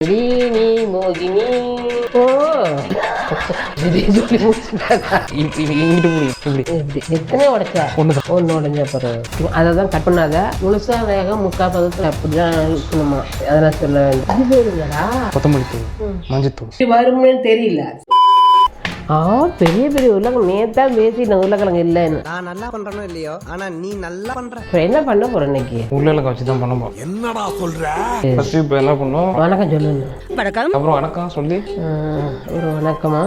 மோகினி மோகினி ஓ சொல்லி எத்தனை உடைச்சா ஒன்று ஒன்று உடஞ்ச அதை தான் கட் பண்ணாத முழுசா வேகம் முக்கால் பதத்தில் அப்படிதான் இருக்கணுமா அதெல்லாம் சொல்ல வேண்டும் கொத்தமல்லி தூள் வரும்னு தெரியல ஆ பெரிய பெரிய உருளைக்கிழங்கு. நேத்தான் பேசி நான் உருளைக்கிழங்கு இல்லைன்னு. நான் நல்லா பண்றனோ இல்லையோ? ஆனா நீ நல்லா பண்ற. இப்போ என்ன பண்ண போறேன் இன்னைக்கு? உருளைக்கிழங்கு வச்சு தான் பண்ண போகிறோம் என்னடா சொல்ற? ஃபர்ஸ்ட் இப்போ என்ன பண்ணோம்? வணக்கம் சொல்லுங்க. அப்புறம் வணக்கம் சொல்லி. ஒரு வணக்கமா?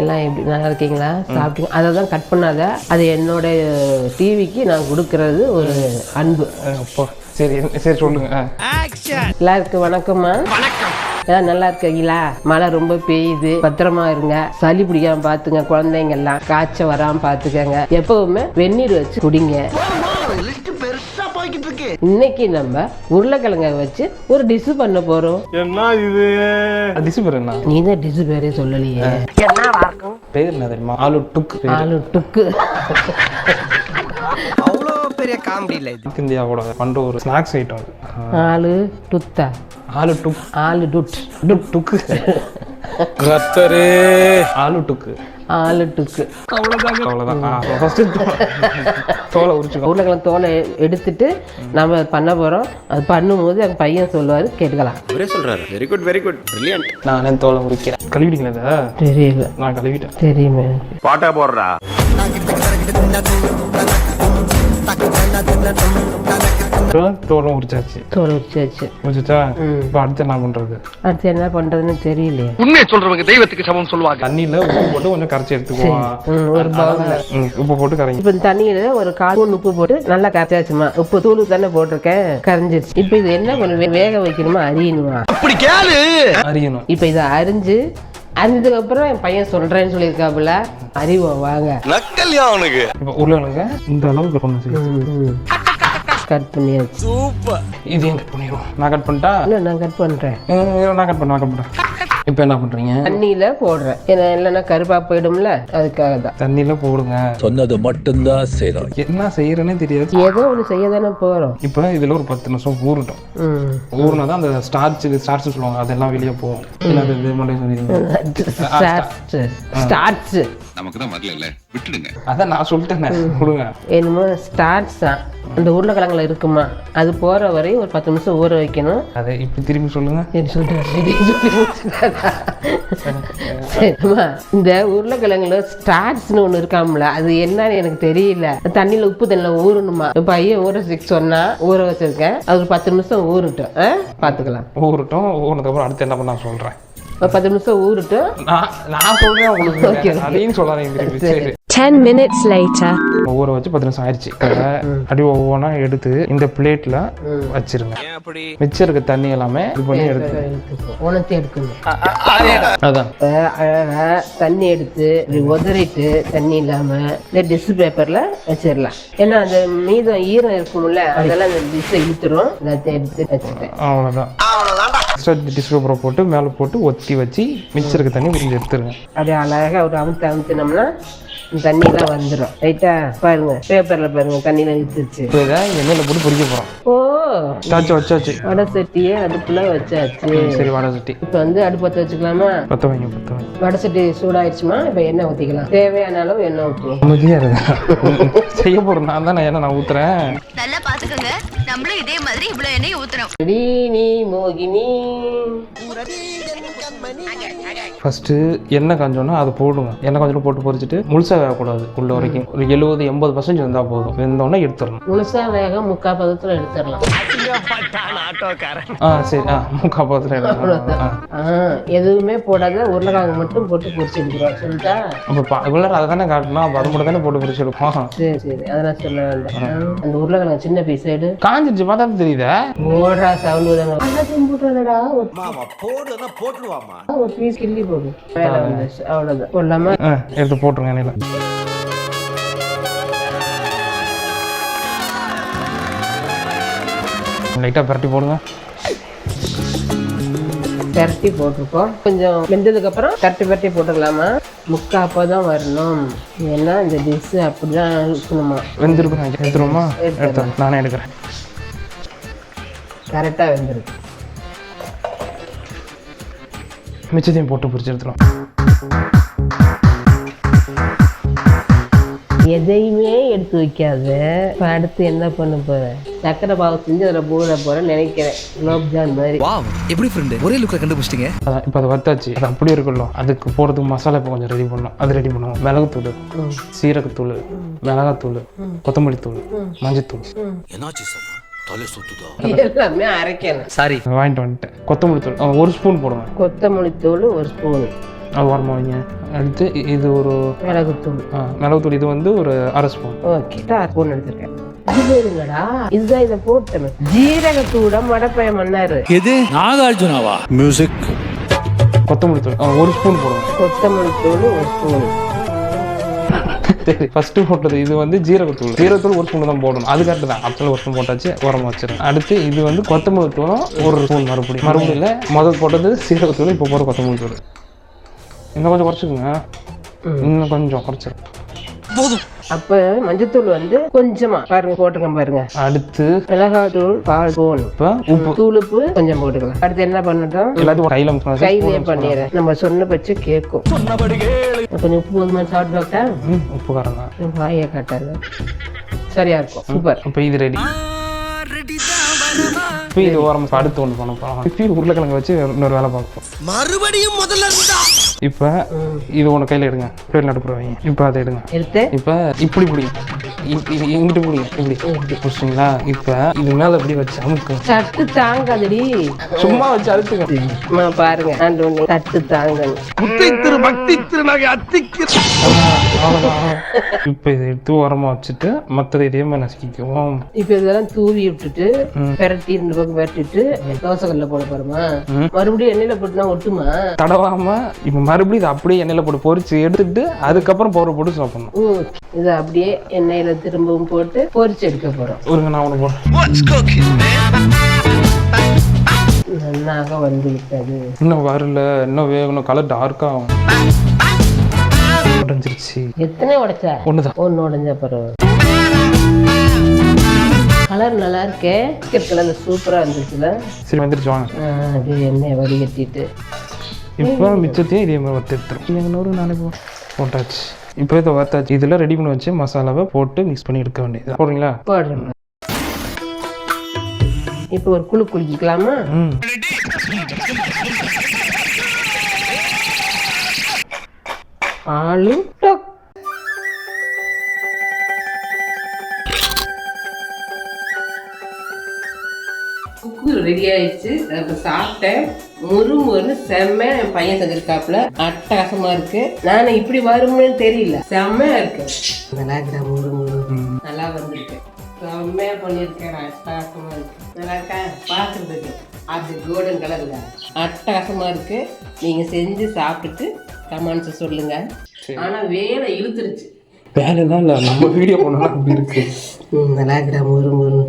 எல்லாம் எப்படி நல்லா இருக்கீங்களா? சாப்பிட்டீங்க? அதை தான் கட் பண்ணாத. அது என்னோட டிவிக்கு நான் கொடுக்கறது ஒரு அன்பு. அப்பா. சரி சரி சொல்லுங்க. எல்லாருக்கும் வணக்கம்மா. எல்லாம் நல்லா இருக்கீங்களா? மழை ரொம்ப பெய்யுது. பத்திரமா இருங்க. சளி பிடிக்காம பாத்துங்க குழந்தைங்க எல்லாம் காய்ச்சல் வராம பாத்துக்கங்க எப்பவுமே வெந்நீர் வச்சு குடிங்க. இன்னைக்கு நம்ம உருளைக்கிழங்க வச்சு ஒரு டிஷ் பண்ண போறோம். அது டிஷ் பேர் என்ன? நீ தான் டிஷ் பேரே சொல்லலையே. பேர் என்ன தெரியுமா? ஆலு டுக் பேர். ஆளு டுக்கு. அவ்வளோ பெரிய காமெடி இல்ல இது. இந்தியாவோட பண்ற ஒரு ஸ்நாக்ஸ் ஐட்டம். ஆளு டுத்தா. ஆலு டுக். ஆளு டுட். டுக் டுக்கு. ரத்தரே. ஆலு டுக்கு. ஆளு டுக்கு. அவ்வளோதான் ஃபர்ஸ்ட் தோலை உரிச்சுக்கோ. உருளைக்கிழங்கு தோலை எடுத்துட்டு நம்ம பண்ண போறோம். அது பண்ணும்போது என் பையன் சொல்லுவாரு கேட்கலாம் அவரே சொல்றாரு. Very good very good brilliant நானே தோலை உரிக்கிறேன். கழுவிட்டீங்களா? தெரியல. நான் கழுவிட்டேன். தெரியுமே. பாட்டா போடுறா. தோலும் உரிச்சாச்சு தோலை உரிச்சாச்சு உரிச்சா இப்போ அடுத்து என்ன பண்றது? அடுத்து என்ன பண்றதுன்னு தெரியலையே. உண்மையை சொல்றவங்க தெய்வத்துக்கு சமம் சொல்லுவாங்க. தண்ணியில உப்பு போட்டு கொஞ்சம் கரைச்சி எடுத்துக்குவோம் ஒரு பவுல்ல உப்பு போட்டு கரைஞ்சி இப்போ இந்த தண்ணியில ஒரு கால் உப்பு போட்டு நல்லா கரைச்சாச்சுமா. உப்பு தூள் தானே போட்டிருக்கேன். கரைஞ்சிருச்சு. இப்போ இது என்ன கொஞ்சம் வேக வைக்கணுமா அரியணுமா? அப்படி கேளு. அறியணும் இப்போ இதை அரிஞ்சு அரிஞ்சதுக்கு அப்புறம் என் பையன் சொல்றேன்னு சொல்லியிருக்காப்புல அறிவோம் வாங்க. நக்கல்யா அவனுக்கு? இப்போ இந்த அளவுக்கு கொண்டு கட் பண்ணியாச்சு. இதையும் கட் பண்ணிடுவோம் நான் கட் பண்ணிட்டா? இல்லை நான் கட் பண்றேன். ம், இரு, நான் கட் பண்ண நான் கட் பண்ணுறேன் இப்போ என்ன பண்ணுறீங்க தண்ணியில போடுறேன். ஏன்னா இல்லைன்னா கருப்பா போயிடும்ல அதுக்காக தான். தண்ணியில போடுங்க. சொன்னது மட்டும்தான் செய்றோம் என்ன செய்யறேன்னே தெரியாது. ஏதோ ஒன்று செய்ய தானே போகிறோம் இப்போ இதில் ஒரு பத்து நிமிஷம் ஊறட்டும். ம். ஊறினா தான் அந்த ஸ்டார்ச் ஸ்டார்ச் சொல்லுவாங்க அதெல்லாம் வெளியே போகும். இல்லை அது இது மட்டும் சொல்லிடுங்க. ஸ்டார்ட்ஸ் நமக்கு தான் வரல விட்டுடுங்க. அதான் நான் சொல்லிட்டேனே கொடுங்க. என்னமோ ஸ்டார்ட்ஸ் தான். அந்த உருளைக்கிழங்குல இருக்குமா? அது போகிற வரையும் ஒரு பத்து நிமிஷம் ஊற வைக்கணும். அதை இப்படி திரும்பி சொல்லுங்க. சரி சொல்லிட்டு? சரிம்மா இந்த உருளைக்கிழங்குல ஸ்டார்ட்ஸ்னு ஒன்று இருக்காம்ல அது என்னன்னு எனக்கு தெரியல. தண்ணியில் உப்பு தண்ணியில் ஊறணுமா? இப்போ ஐயன் ஊற சிக்ஸ் சொன்னா ஊற வச்சிருக்கேன். அது ஒரு பத்து நிமிஷம் ஊறட்டும். பார்த்துக்கலாம் ஊறட்டும். ஊறினதுக்கப்புறம் அடுத்து என்ன பண்ண சொல்கிறேன் ஒரு பத்து நிமிஷம் ஊறட்டும். நான் நான் சொல்கிறேன் உங்களுக்கு. அதையும் சொல்லாதீங்க 10 minutes later. ஊற வச்சு பத்து நிமிஷம் ஆயிடுச்சு. அப்படி ஒவ்வொன்றா எடுத்து இந்த பிளேட்ல வச்சிருங்க. மிச்சம் இருக்க தண்ணி எல்லாமே இது பண்ணி எடுத்து உணர்த்தி எடுக்கணும். அதான். அழகா தண்ணி எடுத்து இப்படி உதறிட்டு தண்ணி இல்லாம இந்த டிஷ் பேப்பர்ல வச்சிடலாம். ஏன்னா அந்த மீதம் ஈரம் இருக்கும்ல அதெல்லாம் அந்த டிஷ் இழுத்துரும். எல்லாத்தையும் எடுத்து வச்சுட்டேன் அவ்வளோதான் டிஷ்யூ பேப்பரை போட்டு மேலே போட்டு ஒத்தி வச்சு மிச்சம் இருக்க தண்ணி கொஞ்சம் எடுத்துருங்க. அப்படியே அழகா ஒரு அமுத்து அமுத்தினோம்னா தண்ணிலாம் வந்துடும் ரைட்டா பாருங்க பேப்பர்ல பாருங்க தண்ணியில இழுத்துருச்சு. இப்போ இதை எண்ணெயில் போட்டு பொரிக்க போகிறோம் ஓ! வச்சாச்சு வச்சாச்சு வடை சட்டியே அடுப்புல வச்சாச்சு. சரி வடை சட்டி. இப்போ வந்து அடுப்பு பற்ற வச்சுக்கலாமா? பற்ற வைங்க பற்ற வைங்க. வடை சட்டி சூடாயிடுச்சுமா? இப்போ எண்ணெய் ஊற்றிக்கலாம் தேவையான அளவு எண்ணெய் ஊற்றுவோம் இருங்க. செய்ய போகிறேன் நான் தானே ஏன்னா நான் ஊற்றுறேன் நல்லா பாத்துக்கோங்க. நம்மளும் இதே மாதிரி இவ்வளவு எண்ணெய் ஊத்துறோம் நீ மோகினி. ஃபர்ஸ்ட் எண்ணெய் காஞ்சோன்னா அதை போடுங்க. எண்ணெய் கொஞ்சம் போட்டு பொறிச்சிட்டு முழுசாக வேகக்கூடாது. உள்ள வரைக்கும். ஒரு எழுபது எண்பது பர்சன்ட் இருந்தால் போதும். வெந்தோடனே எடுத்துடணும். முழுசா வேக முக்கால் பதத்தில் எடுத்துடலாம். ஆ சரி. ஆ ஆ. ஆ, எதுவுமே போடாத உருளைக்கிழங்கு மட்டும் போட்டு பொரிச்சு எடுக்கிறோம் சொல்லிட்டா? அப்போ இவ்வளோ அதை தானே காட்டணும். அப்போ அது மட்டும் தானே போட்டு பொரிச்சு எடுப்போம். சரி சரி. அதெல்லாம் சொல்ல வேண்டாம் அந்த உருளைக்கிழங்கு சின்ன பீஸ் எடு. காஞ்சிருச்சு. பார்த்தா தெரியுதா? ஓடுறா சவுண்ட் போட்டுடா போட்டுருவாமா ஒரு பீஸ் கிள்ளி போடு. அவ்வளோதான் போடலாமா? ஆ எடுத்து போட்டுருங்க லைட்டாக பரட்டி போடுங்க. திரட்டி போட்டிருக்கோம். கொஞ்சம் வெந்ததுக்கு அப்புறம் திரட்டி பரட்டி போட்டுக்கலாமா? முக்கா அப்போ தான் வரணும். ஏன்னா இந்த டிஷ்ஷு அப்படி தான் இருக்கணுமா வெந்திருக்கும் எடுத்துருவோமா? எடுத்துறேன் நானே எடுக்கிறேன். கரெக்டாக வெந்திருக்கு. மிச்சத்தையும் போட்டு பொரிச்சு எடுத்துரும் எதையுமே எடுத்து வைக்காத. இப்ப அடுத்து என்ன பண்ண போற? சக்கரை பாவு செஞ்சு அதில் போட போறேன்னு நினைக்கிறேன். குலோப்ஜான் மாதிரி. வாவ் எப்படி ஃப்ரெண்டு ஒரே லுக்கில் கண்டுபிடிச்சிட்டீங்க. அதான் இப்போ அதை வத்தாச்சு அது அப்படியே இருக்குல்ல அதுக்கு போகிறதுக்கு மசாலா இப்போ கொஞ்சம் ரெடி பண்ணணும். அது ரெடி பண்ணுவோம். மிளகுத்தூள். சீரகத்தூள். மிளகாத்தூள். கொத்தமல்லி தூள் மஞ்சத்தூள். எல்லாமே அரைக்கணும். சாரி வாங்கிட்டு வந்துட்டேன். கொத்தமல்லி தூள் ஒரு ஸ்பூன் போடுவேன் கொத்தமல்லி தூள் ஒரு ஸ்பூன் அது வரமா வைங்க அடுத்து இது ஒரு மிளகுத்தூள். ஆ, மிளகுத்தூள். இது வந்து ஒரு அரை ஸ்பூன். ஓகே ஸ்பூன் எடுத்திருக்கேன். இது இருங்கடா இதுதான் இதை போட்டேன். ஜீரகத்தூட மடப்பைய மன்னாரு எது? நாகார்ஜுனாவா? மியூசிக் கொத்தமல்லி தூள். ஒரு ஸ்பூன் போடுவேன் கொத்தமல்லி தூள் ஒரு ஸ்பூன். சரி ஃபர்ஸ்ட் போட்டது இது வந்து ஜீரகத்தூள். ஜீரகத்தூள் ஒரு ஸ்பூன் தான் போடணும். அது கரெக்ட் தான். அப்பல ஒரு ஸ்பூன் போட்டாச்சு உரமா வச்சிருக்கேன். அடுத்து இது வந்து கொத்தமல்லி தூளும் ஒரு ஸ்பூன் மறுபடியும். மறுபடியும் இல்லை முதல் போட்டது சீரகத்தூள் இப்போ போகிற கொத்தமல்லி தூள். இன்னும் கொஞ்சம் குறைச்சிக்கோங்க. இன்னும் கொஞ்சம் குறைச்சிருக்கேன் அப்ப மஞ்சத்தூள் வந்து கொஞ்சமா பாருங்க போட்டுங்க பாருங்க. அடுத்து மிளகாத்தூள் கால் ஸ்பூன் இப்போ உப்பு. தூளுப்பு கொஞ்சம் போட்டுக்கலாம். அடுத்து என்ன பண்ணட்டும்? எல்லாத்தையும் கையில் பண்ணிடுறேன். நம்ம சொன்ன பட்சம் கேட்கும் கொஞ்சம் உப்பு போதுமா சாப்பிட்டு ம் உப்பு காரம் தான். வாயை காட்டாது. சரியா இருக்கும். சூப்பர். இப்போ இது ரெடி இப்போ இது ஓரம் அடுத்து ஒன்று பண்ண போகிறோம் இப்போ உருளைக்கிழங்கு வச்சு இன்னொரு வேலை பார்ப்போம். மறுபடியும் முதல்ல இருந்தா இப்போ இது ஒன்று கையில் எடுங்க. இப்படி நடுப்புற வைங்க இப்போ அதை எடுங்க. எடுத்து? இப்போ இப்படி பிடிங்க. இ- இது எங்கிட்ட பிடிங்க இப்படி இப்படி பிடிச்சிங்களா? இப்போ இது மேலே இப்படி வச்சு அமுக்கு. தட்டு தாங்காதடி. சும்மா வச்சு அழுத்துங்க பாருங்க ஆண்டு தட்டு தாங்கணும் திரு பக்தி திருநகை அத்திக்கு இப்போ இதை எடுத்து ஓரமாக வச்சுட்டு மற்றதை இதே மாதிரி நசுக்கிக்குவோம். இப்ப இதெல்லாம் தூவி விட்டுட்டு பெரட்டி ரெண்டு பக்கம் பெரட்டிட்டு தோசை கல்ல போட போறோமா? மறுபடியும் எண்ணெயில போட்டுனா ஒட்டுமா? தடவாம இப்போ மறுபடியும் இதை அப்படியே எண்ணெயில் போட்டு பொரிச்சு எடுத்துட்டு அதுக்கப்புறம் பவுடர் போட்டு சாப்பிடணும். இதை அப்படியே எண்ணெயில திரும்பவும் போட்டு பொரிச்சு எடுக்க போறோம். ஒருங்க நான் ஒன்று போடுறேன் நன்னாக வந்து விட்டது. இன்னும் வரல இன்னும் வேகணும் கலர் டார்க்காக ஆகும். உடஞ்சிருச்சு. எத்தனை உடைச்ச? ஒன்று தான் ஒன்று உடைஞ்ச பரவாயில்ல கலர் நல்லா இருக்கே. பிஸ்கட் கலர்ல சூப்பரா இருந்துச்சுல. சரி வந்துருச்சு வாங்க. அப்படியே எண்ணெய் வடிகட்டிட்டு. இப்போ மிச்சத்தையும் இதே மாதிரி வறுத்து எடுத்துரும். எங்கன்னொரு நாளை போ. போட்டாச்சு. இப்போ இதை வறுத்தாச்சு இதெல்லாம் ரெடி பண்ணி வச்சு மசாலாவை போட்டு மிக்ஸ் பண்ணி எடுக்க வேண்டியது போடுறீங்களா? போடுறேன். இப்போ ஒரு குழு குளிக்கலாமா ஆளு குக்கு ரெடி ஆயிடுச்சு. அப்ப சாப்பிட்டேன். முறு முறுன்னு செம்ம என் பையன் செஞ்சிருக்காப்புல. அட்டகாசமா இருக்கு. நானும் இப்படி வரும்னு தெரியல. செம்மையா இருக்கு. நல்லா இருக்குடா முறு முறு நல்லா வந்திருக்கு. செம்மையா பண்ணியிருக்கேன். அட்டகாசமா இருக்கு. நல்லா இருக்கா? பார்க்கறதுக்கு. அது கோல்டன் கலர்ல அட்டகாசமா இருக்கு. நீங்க செஞ்சு சாப்பிட்டுட்டு கமெண்ட்ஸ் சொல்லுங்க. ஆனா வேலை இழுத்துருச்சு. வேலைலாம் இல்லை. நம்ம வீடியோ பண்ணலாம் அப்படி இருக்கு. நல்லா இருக்குடா முறு முறு